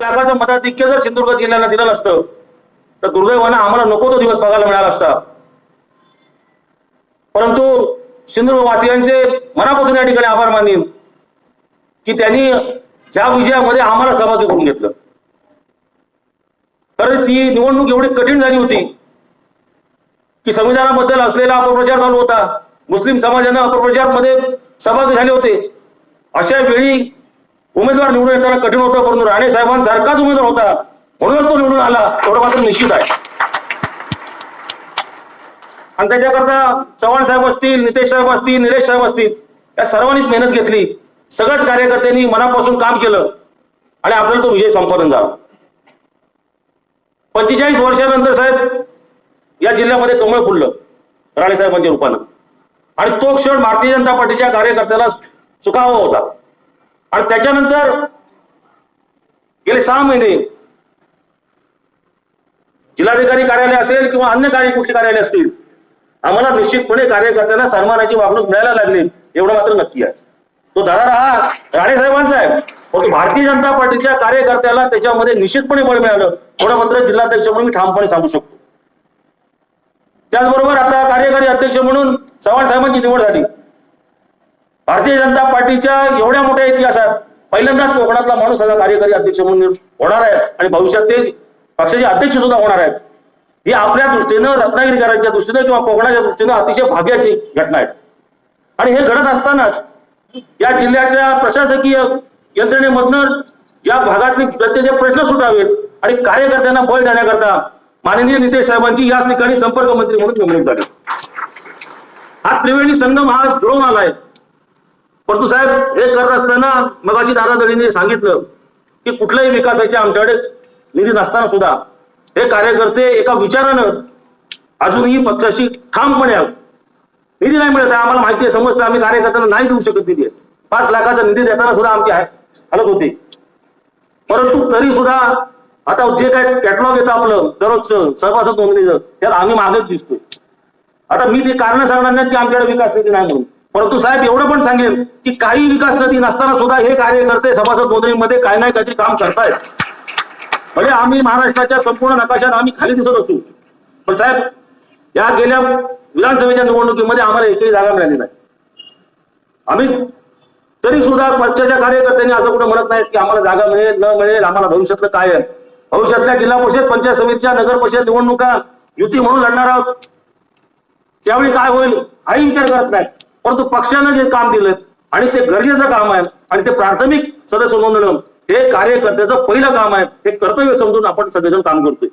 लाखाचं मताधिक्य जर सिंधुदुर्ग जिल्ह्याला दिलं नसतं तर दुर्दैवानं आम्हाला नको तो दिवस बघायला मिळाला असता. परंतु सिंधुदुर्गवासियांचे मनापासून या ठिकाणी आभार मानेन की त्यांनी ह्या विजयामध्ये आम्हाला सहभागी करून घेतलं. खरं ती निवडणूक एवढी कठीण झाली होती की संविधानाबद्दल असलेला अपप्रचार चालू होता. मुस्लिम समाजानं अपप्रचारमध्ये सहभागी झाले होते. अशा वेळी उमेदवार निवडून येताना कठीण होतं परंतु राणे साहेबांसारखाच उमेदवार होता. म्हणूनच तो निवडून आला एवढं मात्र निश्चित आहे. आणि त्याच्याकरता चव्हाण साहेब असतील नितेश साहेब असतील निलेश साहेब असतील या सर्वांनीच मेहनत घेतली. सगळ्याच कार्यकर्त्यांनी मनापासून काम केलं आणि आपल्याला तो विजय संपादन झाला. पंचेचाळीस वर्षानंतर साहेब या जिल्ह्यामध्ये कमळ फुललं राणेसाहेबांच्या रूपानं. आणि तो क्षण भारतीय जनता पार्टीच्या कार्यकर्त्याला सुखावा होता. आणि त्याच्यानंतर गेले सहा महिने जिल्हाधिकारी कार्यालय असेल किंवा अन्य कार्य कुठली कार्यालय असतील आम्हाला निश्चितपणे कार्यकर्त्यांना सन्मानाची वागणूक मिळायला लागली एवढं मात्र नक्की आहे. तो धरार हा राणे साहेबांचा आहे. परंतु भारतीय जनता पार्टीच्या कार्यकर्त्याला त्याच्यामध्ये निश्चितपणे बळ मिळालं एवढं मात्र जिल्हाध्यक्ष म्हणून मी ठामपणे सांगू शकतो. त्याचबरोबर आता कार्यकारी अध्यक्ष म्हणून चव्हाण साहेबांची निवड झाली. भारतीय जनता पार्टीच्या एवढ्या मोठ्या इतिहासात पहिल्यांदाच कोकणातला माणूस आता कार्यकारी अध्यक्ष म्हणून होणार आहे आणि भविष्यात ते पक्षाचे अध्यक्ष सुद्धा होणार आहेत. ही आपल्या दृष्टीनं रत्नागिरीकरांच्या दृष्टीनं किंवा कोकणाच्या दृष्टीनं अतिशय भाग्याची घटना आहे. आणि हे घडत असतानाच या जिल्ह्याच्या प्रशासकीय यंत्रणेमधनं या भागातले प्रत्येक प्रश्न सुटावेत आणि कार्यकर्त्यांना बळ देण्याकरता माननीय नितेश साहेबांची याच ठिकाणी संपर्क मंत्री म्हणून नेमणूक झाली. हा त्रिवेणी संगम हा जुळून आलाय परंतु साहेब हे करत असताना मगाशी दादादळीने सांगितलं की कुठल्याही विकासाच्या आमच्याकडे निधी नसताना सुद्धा हे कार्यकर्ते एका विचारानं अजूनही पक्षाशी ठामपणे आहेत. निधी नाही मिळत आहे आम्हाला माहिती आहे समजतं आम्ही कार्यकर्त्यांना नाही देऊ शकत निधी. पाच लाखाचा निधी देताना सुद्धा आमची हलत होती. परंतु तरी सुद्धा आता जे काय कॅटलॉग येतं आपलं दररोजचं सभासद नोंदणीचं त्यात आम्ही मागेच दिसतोय. आता मी ते कारण सांगणार नाही की आमच्याकडे विकास निधी नाही म्हणून. परंतु साहेब एवढं पण सांगेन की काही विकास नदी नसताना सुद्धा हे कार्यकर्ते सभासद नोंदणीमध्ये काही नाही काहीतरी काम करतायत. म्हणजे आम्ही महाराष्ट्राच्या संपूर्ण नकाशात आम्ही खाली दिसत असतो पण साहेब या गेल्या विधानसभेच्या निवडणुकीमध्ये आम्हाला एकही जागा मिळाली नाही. आम्ही तरी सुद्धा पक्षाच्या कार्यकर्त्यांनी असं कुठं म्हणत नाहीत की आम्हाला जागा मिळेल न मिळेल आम्हाला भविष्यातलं काय आहे. भविष्यातल्या जिल्हा परिषद पंचायत समितीच्या नगर परिषद निवडणुका युती म्हणून लढणार आहोत. त्यावेळी काय होईल? हाही विचार करत नाही परंतु पक्षानं जे काम दिलं आणि ते गरजेचं काम आहे आणि ते प्राथमिक सदस्य नोंदणं हे कार्यकर्त्याचं पहिलं काम आहे हे कर्तव्य समजून आपण सगळेजण काम करतोय.